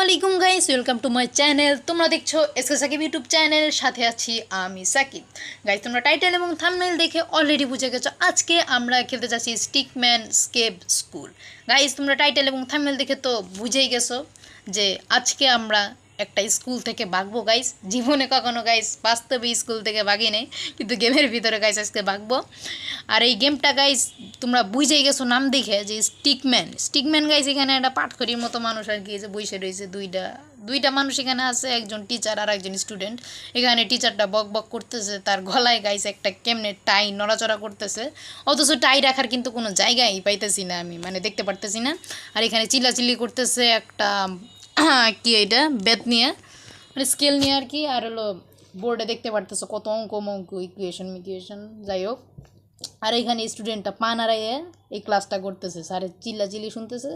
আসসালামাইকুম guys, welcome to my channel. তোমরা দেখছ এসকে সাকিব ইউটিউব চ্যানেল, সাথে আছি আমি সাকিব। গাইস, তোমরা টাইটেল এবং থামনেল দেখে অলরেডি বুঝে গেছো, আজকে আমরা খেলতে যাচ্ছি স্টিকম্যান স্কেপ স্কুল। গাইস, তোমরা টাইটেল এবং থামনেল দেখে তো বুঝেই গেছো যে আজকে আমরা একটা স্কুল থেকে ভাগবো গাইস জীবনে কখনো গাইস বাস্তবে স্কুল থেকে ভাগি নেই, কিন্তু গেমের ভিতরে গাইস আজকে ভাগবো আর এই গেমটা গাইস তোমরা বুঝেই গেছো নাম দেখে, যে স্টিকম্যান। স্টিকম্যান গাইস এখানে একটা পাটখড়ির মতো মানুষ আর কি যে বসে রয়েছে দুইটা। দুইটা মানুষ এখানে আছে, একজন টিচার আর একজন স্টুডেন্ট এখানে টিচারটা বক বক করতেছে, তার গলায় গাইছে একটা কেমনে টাই নড়াচড়া করতেছে। অথচ টাই রাখার কিন্তু কোনো জায়গায় পাইতেছি না আমি মানে দেখতে পারতেছি না। আর এখানে চিল্লাচিল্লি করতেছে একটা কি এটা? বেত নিয়ে। মানে স্কেল নিয়ে আর কি, আর হলো বোর্ডে দেখতে পারতেছো কত অঙ্ক মঙ্ক ইকুয়েশন মিকুয়েশন যাই হোক। আর এখানে স্টুডেন্টটা পা নাড়াইয়ে এই ক্লাসটা করতেছে। স্যারের চিল্লা চিল্লি শুনতেছে।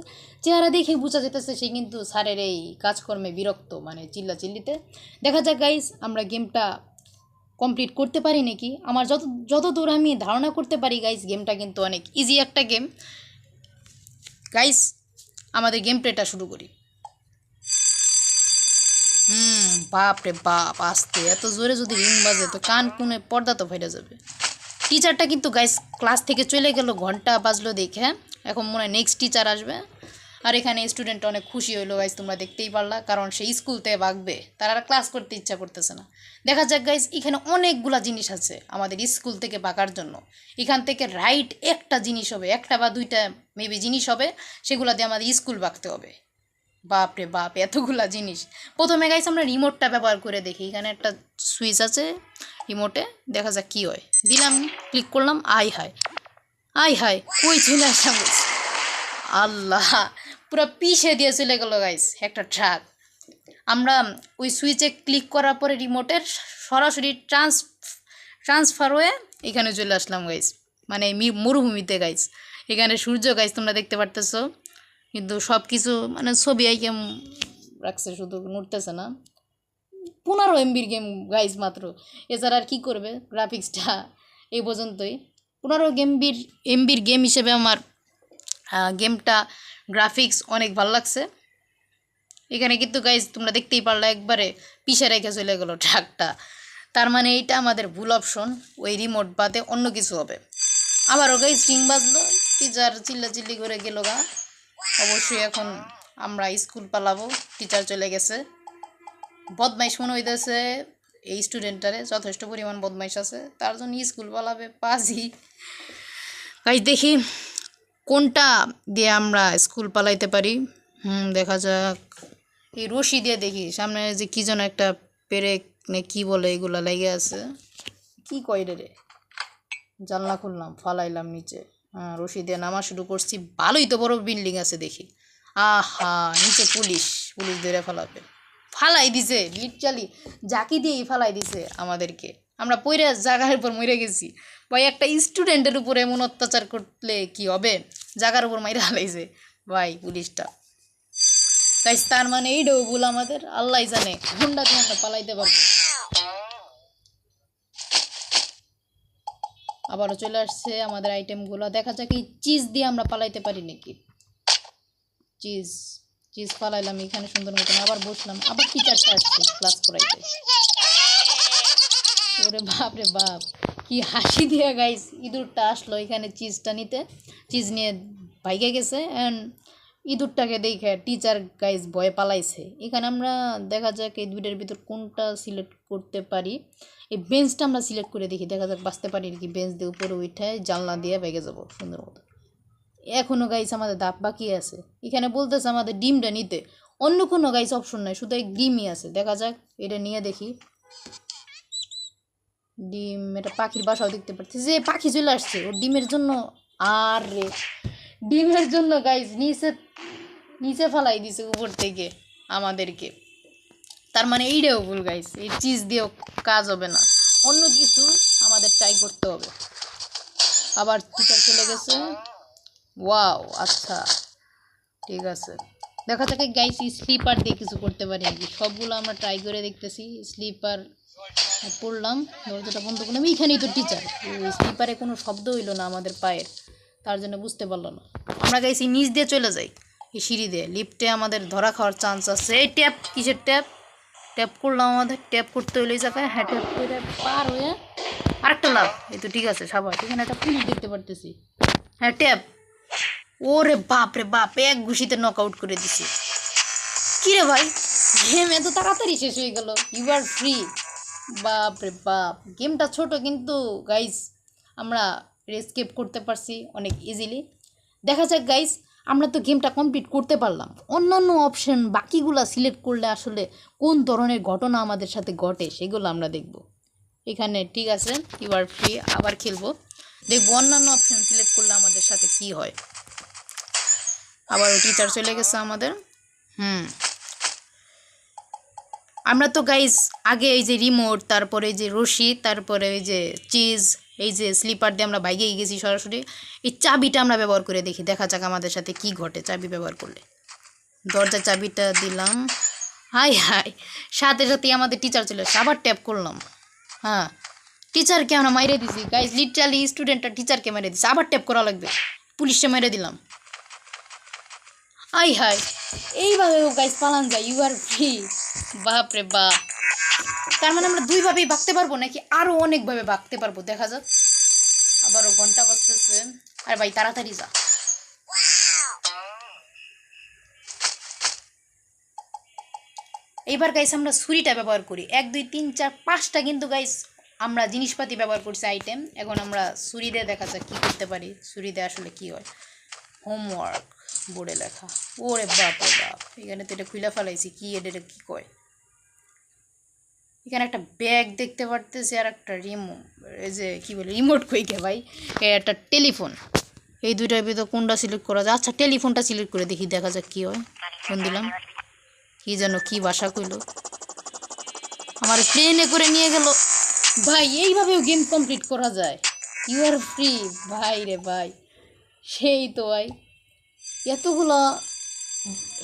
চেহারা দেখে বোঝা যেতেছে সে কিন্তু স্যারের এই কাজকর্মে বিরক্ত মানে চিল্লা চিল্লিতে দেখা যাক গাইস আমরা গেমটা কমপ্লিট করতে পারি নাকি? আমার যত যত দূর আমি ধারণা করতে পারি গাইস গেমটা কিন্তু অনেক ইজি একটা গেম গাইস আমাদের গেম প্লেটা শুরু করি হুম বাপ রে বাপ, আসতে। এত জোরে যদি রিং বাজে তো কান কুনে পর্দা তো ফেটে যাবে। টিচারটা কিন্তু গাইস ক্লাস থেকে চলে গেল, ঘণ্টা বাজলো দেখে। এখন মনে হয় নেক্সট টিচার আসবে। আর এখানে স্টুডেন্ট অনেক খুশি হইল গাইস তোমরা দেখতেই পারলা। কারণ সে স্কুল থেকে ভাগবে, তারা ক্লাস করতে ইচ্ছা করতেছে না। দেখা যাক গাইস এখানে অনেকগুলা জিনিস আছে আমাদের স্কুল থেকে ভাগার জন্য। এখান থেকে রাইট একটা জিনিস হবে, একটা বা দুইটা মেবি জিনিস হবে, সেগুলো দিয়ে আমাদের স্কুল ভাগতে হবে। বাপ রে বাপ, এতগুলা জিনিস। প্রথমে গাইস আমরা রিমোটটা ব্যবহার করে দেখি। এখানে একটা সুইচ আছে রিমোটে দেখা যাক কী হয়। দিলাম ক্লিক করলাম আই হাই আই হাই কই চলে আসলাম আল্লাহ, পুরো পিষে দিয়ে চলে গেলো গাইস একটা ট্রাক আমরা ওই সুইচে ক্লিক করার পরে রিমোটের সরাসরি ট্রান্স ট্রান্সফার হয়ে এখানে চলে আসলাম গাইস মানে মরুভূমিতে গাইস এখানে সূর্য গাইস তোমরা দেখতে পারতেছো। কিন্তু সব কিছু মানে ছবি আইকেম রাখছে শুধু, নড়তেছে না। পনেরো এমবির গেম গাইজ মাত্র। এছাড়া আর কী করবে গ্রাফিক্সটা এই পর্যন্তই। পনেরো গেমবির এমবির গেম হিসেবে আমার গেমটা গ্রাফিক্স অনেক ভালো লাগছে। এখানে কিন্তু গাইজ তোমরা দেখতেই পারলে, একবারে পিছে রেখে চলে গেলো ট্রাকটা তার মানে এইটা আমাদের ভুল অপশন ওই রিমোট বাদে অন্য কিছু হবে। আবারও গাইজ রিং বাজলো। টিচার চিল্লা চিল্লি করে গেল গা। অবশ্যই এখন আমরা স্কুল পালাবো। টিচার চলে গেছে। বদমাইশ মনে হইতেছে, এই স্টুডেন্টটারে যথেষ্ট পরিমাণ বদমাইশ আছে। তার জন্য স্কুল পালাবে, পাজি। গাইজ দেখি কোনটা দিয়ে আমরা স্কুল পালাইতে পারি। হুম, দেখা যাক। এই রশি দিয়ে দেখি, সামনে যে কী যেন একটা পেরেক নে কী বলে এগুলা লেগে আছে। কি কয় রে? জানলা খুললাম, ফালাইলাম নিচে। রশি দিয়ে নামা শুরু করছি। ভালোই তো বড় বিল্ডিং আছে দেখি। আহা, নিচে পুলিশ পুলিশ ধরে ফেলাবে। ফালাই দিছে লিটালি জাকি দিয়েই ফালাই দিছে আমাদেরকে। আমরা পইরা জাগার উপর মরে গেছি। ভাই, একটা স্টুডেন্টের উপরে এমন অত্যাচার করলে কি হবে? জাগার উপর মাইরা হালাইছে ভাই, পুলিশটা। তাই তার মানে এইটাও ভুল আমাদের আল্লাহ জানে। দিয়ে আমরা পালাইতে পারব। আবারও চলে আসছে আমাদের আইটেমগুলো দেখা যাক এই চিজ দিয়ে আমরা পালাইতে পারি নাকি? চিজ চিজ পালাইলাম এখানে সুন্দর মতন। আবার বসলাম, আবার টিচারটা আসছে ক্লাস করাইতে। ওরে বাপ রে বাপ, কি হাসি দিয়ে গাইস ইঁদুরটা আসলো এখানে চিজটা নিতে। চিজ নিয়ে ভাইগে গেছে অ্যান্ড ইঁদুরটাকে দেখে টিচার গাইজ ভয়ে পালাইছে। এখানে আমরা দেখা যাক এই দুইটার ভিতর কোনটা সিলেক্ট করতে পারি। এই বেঞ্চটা আমরা সিলেক্ট করে দেখি, দেখা যাক বাঁচতে পারি কি বেঞ্চ দিয়ে উপরে উঠে জানলা দিয়ে বেগে যাব, সুন্দর মতো। এখনও গাইস আমাদের দাপ বাকি আছে। এখানে বলতেছে আমাদের ডিমটা নিতে। অন্য কোনো গাইস অপশন নাই, শুধু এই ডিমই আছে। দেখা যাক, এটা নিয়ে দেখি। ডিম, এটা পাখির বাসাও দেখতে পাচ্ছি যে পাখি চলে আসছে, ওর ডিমের জন্য আর রে ডিমের জন্য গাইস নিচে নিচে ফেলাই দিছে উপর থেকে আমাদেরকে। তার মানে এইটাও ভুল গাইস এই চিজ দিয়েও কাজ হবে না। অন্য কিছু আমাদের ট্রাই করতে হবে। আবার টিচার চলে গেছে। ওয়াও আচ্ছা ঠিক আছে। দেখা যাক গাইস স্লিপার দিয়ে কিছু করতে পারি নাকি। সবগুলো আমরা ট্রাই করে দেখতেছি। স্লিপার পড়লাম, দরজাটা বন্ধ করলাম। এইখানেই তো টিচার স্লিপারে কোনো শব্দ হইল না আমাদের পায়ের। তার জন্য বুঝতে পারল না। আমরা গাইছি নিচ দিয়ে চলে যাই। এই সিঁড়ি দিয়ে। লিফটে আমাদের ধরা খাওয়ার চান্স আছে। এই ট্যাপ কিসের ট্যাপ ট্যাপ করলাম আমাদের। ট্যাপ করতে হলে জায়গায়। হ্যাঁ ট্যাপ করে পার হয়ে আরেকটা লাভ এই তো ঠিক আছে সবাই এখানে একটা পুলিশ দেখতে পারতেছি। হ্যাঁ ট্যাপ ওরে বাপ রে বাপ, এক ঘুষিতে নক আউট করে দিছে। কি রে ভাই? গেম এত তাড়াতাড়ি শেষ হয়ে গেল। ইউ আর ফ্রি বাপ রে বাপ। গেমটা ছোট কিন্তু গাইস আমরা রেস্কেপ করতে পারছি অনেক ইজিলি দেখা যাক গাইস আমরা তো গেমটা কমপ্লিট করতে পারলাম। অন্যান্য অপশন বাকিগুলা সিলেক্ট করলে আসলে কোন ধরনের ঘটনা আমাদের সাথে ঘটে সেগুলো আমরা দেখব। এখানে ঠিক আছে ইউ আর ফ্রি আবার খেলব। দেখব অন্যান্য অপশন সিলেক্ট করলে আমাদের সাথে কি হয়। আবার টিচার চলে গেছে আমাদের। হুম। আমরা তো গাইজ আগে এই যে রিমোট তারপরে এই যে রশি, তারপরে এই যে চিজ এই যে স্লিপার দিয়ে আমরা বাইকে গেছি সরাসরি, এই চাবিটা আমরা ব্যবহার করে দেখি। দেখা যাক আমাদের সাথে কি ঘটে চাবি ব্যবহার করলে। দরজার চাবিটা দিলাম। Hi hi. সাথে সাথে আমাদের টিচার চলে এসেছে আবার ট্যাপ করলাম। হ্যাঁ। টিচারকে আমরা মাইরে দিছি। গাইজ লিটারালি স্টুডেন্টটা টিচারকে মেরে দিছি। আবার ট্যাপ করা লাগবে। পুলিশে মেরে দিলাম। I high. এইভাবেও গাইজ পালান যায়। ইউ আর ফ্রি বাপ রে বাপ। তার মানে আমরা দুইভাবেই বাঁকতে পারব নাকি আরও অনেকভাবে বাঁকতে পারব? দেখা যাক। আবারও ঘণ্টা বাজতেছে। আর ভাই, তাড়াতাড়ি যা। এইবার গাইস আমরা ছুরিটা ব্যবহার করি। এক, দুই, তিন, চার, পাঁচটা কিন্তু গাইস আমরা জিনিসপাতি ব্যবহার করছি আইটেম এখন আমরা ছুরি দিয়ে দেখা যাক কী করতে পারি। ছুরি দিয়ে আসলে কী হয়? হোমওয়ার্ক বোর্ডে লেখা। ওরে বাপ রে বাপ, এখানে তো এটা খুলে ফেলাইছি, কী এটা কী কয়? এখানে একটা ব্যাগ দেখতে পারতেছি আর একটা রিমো এই যে কি বলে রিমোট কইকে ভাই? একটা টেলিফোন এই দুইটার ভিতর কোনটা সিলেক্ট করা যায়? আচ্ছা টেলিফোনটা সিলেক্ট করে দেখি, দেখা যাক কী হয়। ফোন দিলাম। কি যেন কি বাসা কইলো। আমার প্লেনে করে নিয়ে গেল। ভাই, এইভাবেও গেম কমপ্লিট করা যায়। ইউ আর ফ্রি ভাই রে ভাই, সেই তো ভাই। এতগুলা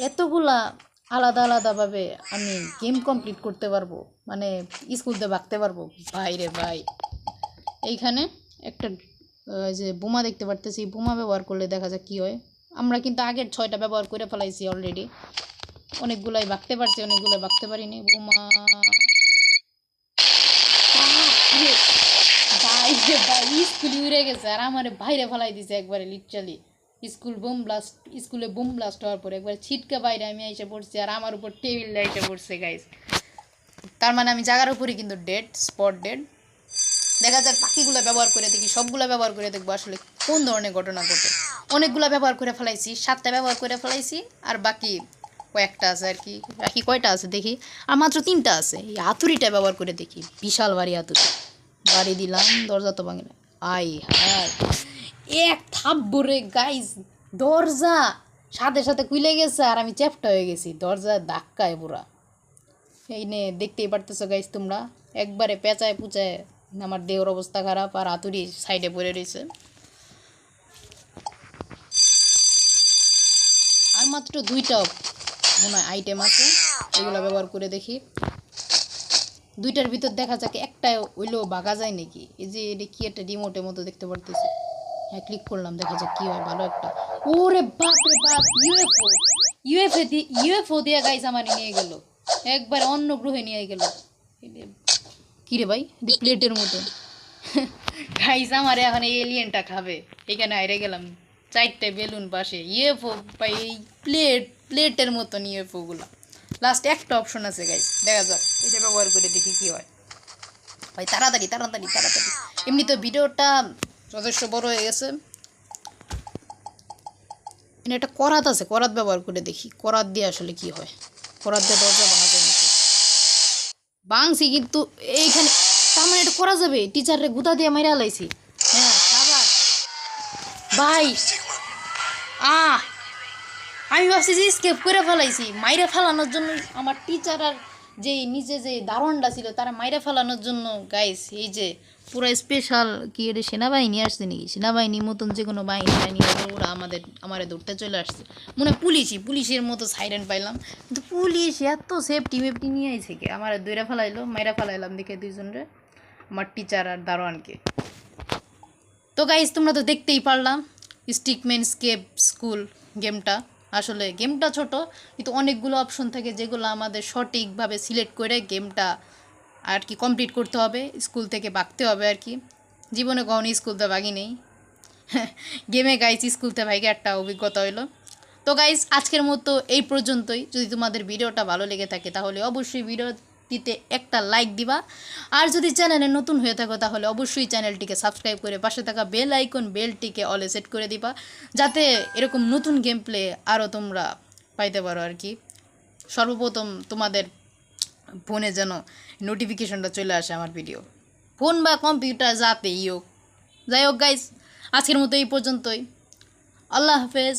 এতগুলা আলাদা আলাদাভাবে আমি গেম কমপ্লিট করতে পারব মানে স্কুলতে বাঁকতে পারব। ভাই রে ভাই। এইখানে একটা যে বোমা দেখতে পারতেছি, বোমা ব্যবহার করলে দেখা যাক কী হয়। আমরা কিন্তু আগের ছয়টা ব্যবহার করে ফেলাইছি অলরেডি অনেকগুলাই বাঁকতে পারছি, অনেকগুলাই বাঁকতে পারিনি। বোমা। ভাই স্কুল উড়ে গেছে আর আমার বাইরে ফেলাই দিছে একবারে লিটারালি স্কুল বোম ব্লাস্ট স্কুলে বোম ব্লাস্ট হওয়ার পরে একবার ছিটকা বাইরে আমি এসে পড়ছি আর আমার উপর টেবিল এসে পড়ছে গাইস তার মানে আমি জায়গার উপরে কিন্তু ডেড স্পট ডেড দেখা যাক পাখিগুলো ব্যবহার করে দেখি, সবগুলো ব্যবহার করে দেখব আসলে কোন ধরনের ঘটনা ঘটে। অনেকগুলো ব্যবহার করে ফেলাইছি, সাতটা ব্যবহার করে ফেলাইছি আর বাকি কয়েকটা আছে আর কি, বাকি কয়টা আছে দেখি। আর মাত্র তিনটা আছে, এই হাতুড়িটা ব্যবহার করে দেখি, বিশাল বাড়ি হাতুড়ি বাড়ি দিলাম, দরজা তো ভাঙে না আই হাই এক থাপ ভরে গাইজ দরজা। সাথে সাথে খুলে গেছে আর আমি চ্যাপটা হয়ে গেছি। দরজা ধাক্কায় পুরা। এই নে, দেখতেই পারতেছো গাইজ তোমরা? একবারে পেঁচায় পুচায় আমার দেহর অবস্থা খারাপ আর হাতুড়ি সাইডে পড়ে রয়েছে। আর মাত্র দুইটা মনে হয় আইটেম আছে, এগুলো ব্যবহার করে দেখি। দুইটার ভিতর দেখা যাক একটা ওইলেও বাগা যায় নাকি? এই যে, এটা কি একটা রিমোটের মতো দেখতে পারতেছি। হ্যাঁ ক্লিক করলাম, দেখা যাক কি হয়, ভালো একটা। ওরে বাপ রে বাপ ইউএফও ইউএফও দিয়ে ইউএফও দিয়ে গাইস আমার নিয়ে গেল। একবার অন্য গ্রহে নিয়ে গেল। কি রে ভাই? প্লেটের মতো। গাইস আমার এখন এলিয়েনটা খাবে। এখানে আইরে গেলাম, চারটে বেলুন পাশে। ইউএফও ভাই প্লেট প্লেটের মতন ইউএফওগুলো লাস্ট একটা অপশন আছে গাইস দেখা যাক, এটা ব্যবহার করে দেখি কি হয়। ভাই, তাড়াতাড়ি তাড়াতাড়ি তাড়াতাড়ি। এমনি তো ভিডিওটা যথেষ্ট বড় হয়ে গেছে। এখানে একটা করাত আছে, করাত ব্যবহার করে দেখি, করাত দিয়ে আসলে কি হয়। করাত দিয়ে দরজা ভাঙা যায় বাংছি কিন্তু এইখানে, তার মানে এটা করা যাবে? টিচারে গুতা দিয়ে মাইরা লাইছি। হ্যাঁ ভাই, আহ, আমি ভাবছি যে স্কেপ করে ফেলাইছি। মাইরে ফেলানোর জন্য আমার টিচার আর যে নিজে যে দারোয়ানটা ছিল, তারা মাইরে ফেলানোর জন্য গাইস এই যে পুরো স্পেশাল কি এটা সেনাবাহিনী আসছে নাকি? সেনাবাহিনীর মতন যে কোনো বাহিনী বাহিনী ওরা আমাদের, আমার ধরতে চলে আসছে। মনে পুলিশই, পুলিশের মতো সাইরেন পাইলাম। কিন্তু পুলিশ এত সেফটি মেফটি নিয়ে আইছে কি? আমার দৈরা ফেলাইলো, মাইরা ফেলাইলাম দেখে দুইজনরে, আমার টিচার আর দারোয়ানকে। তো গাইজ তোমরা তো দেখতেই পারলাম স্টিকম্যান স্কেপ স্কুল গেমটা আসলে গেমটা ছোট, কিন্তু অনেকগুলো অপশন থাকে যেগুলো আমাদের সঠিকভাবে সিলেক্ট করে গেমটা আর কি কমপ্লিট করতে হবে স্কুল থেকে বাগতে হবে আর কি। জীবনে কখনো স্কুলতে বাগি নেই। গেমে গাইছি স্কুলতে ভাইকে একটা অভিজ্ঞতা হইল। তো গাইজ আজকের মতো এই পর্যন্তই। যদি তোমাদের ভিডিওটা ভালো লেগে থাকে, তাহলে অবশ্যই ভিডিওটিতে একটা লাইক দিবা। আর যদি চ্যানেলে নতুন হয়ে থাকো, তাহলে অবশ্যই চ্যানেলটিকে সাবস্ক্রাইব করে পাশে থাকা বেল আইকন বেলটিকে অলে সেট করে দিবা। যাতে এরকম নতুন গেম প্লে আরও তোমরা পাইতে পারো আর কি। সর্বপ্রথম তোমাদের ফোনে যেন নোটিফিকেশনটা চলে আসে আমার ভিডিও ফোন বা কম্পিউটার যাতেই হোক। যাই হোক গাইজ আজকের মতো এই পর্যন্তই। আল্লাহ হাফেজ।